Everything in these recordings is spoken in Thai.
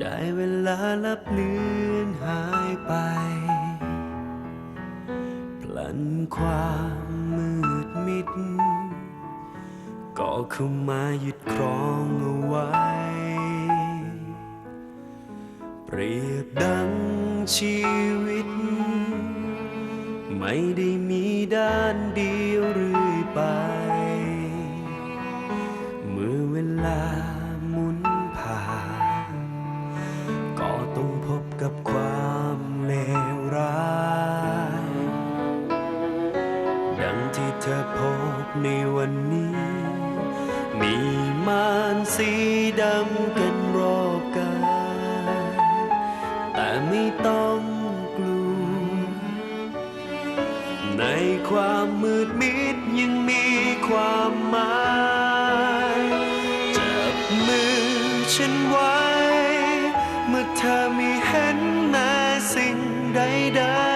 ได้เวลาลับเลือนหายไป พลันความมืดมิด ก็เข้ามายึดครองเอาไว้ เปรียบดังชีวิต ไม่ได้มีด้านเดียวเรื่อยไป พบในวันนี้ มีมานสีดำกันรอบกายแต่ไม่ต้องกลัว ในความมืดมิดยังมีความหมายจับมือฉันไว้ เมื่อเธอไม่เห็นแม้สิ่งใดๆ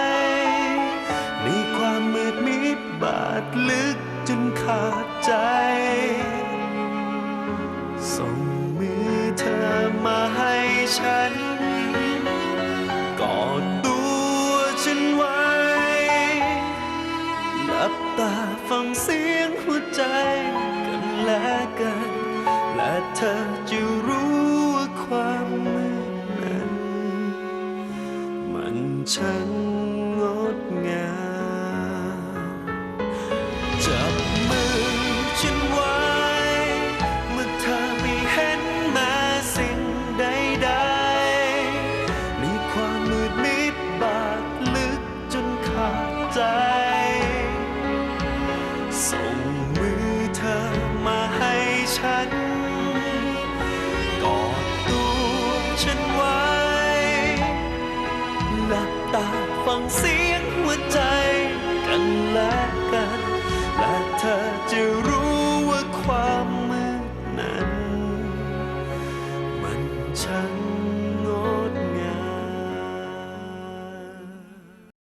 บาดลึกจนขาดใจ ส่งมือเธอมาให้ฉัน กอดตัวฉันไว้ หลับตาฟังเสียงหัวใจกันและกัน และเธอจะรู้ว่าความมืดนั้น มันช่าง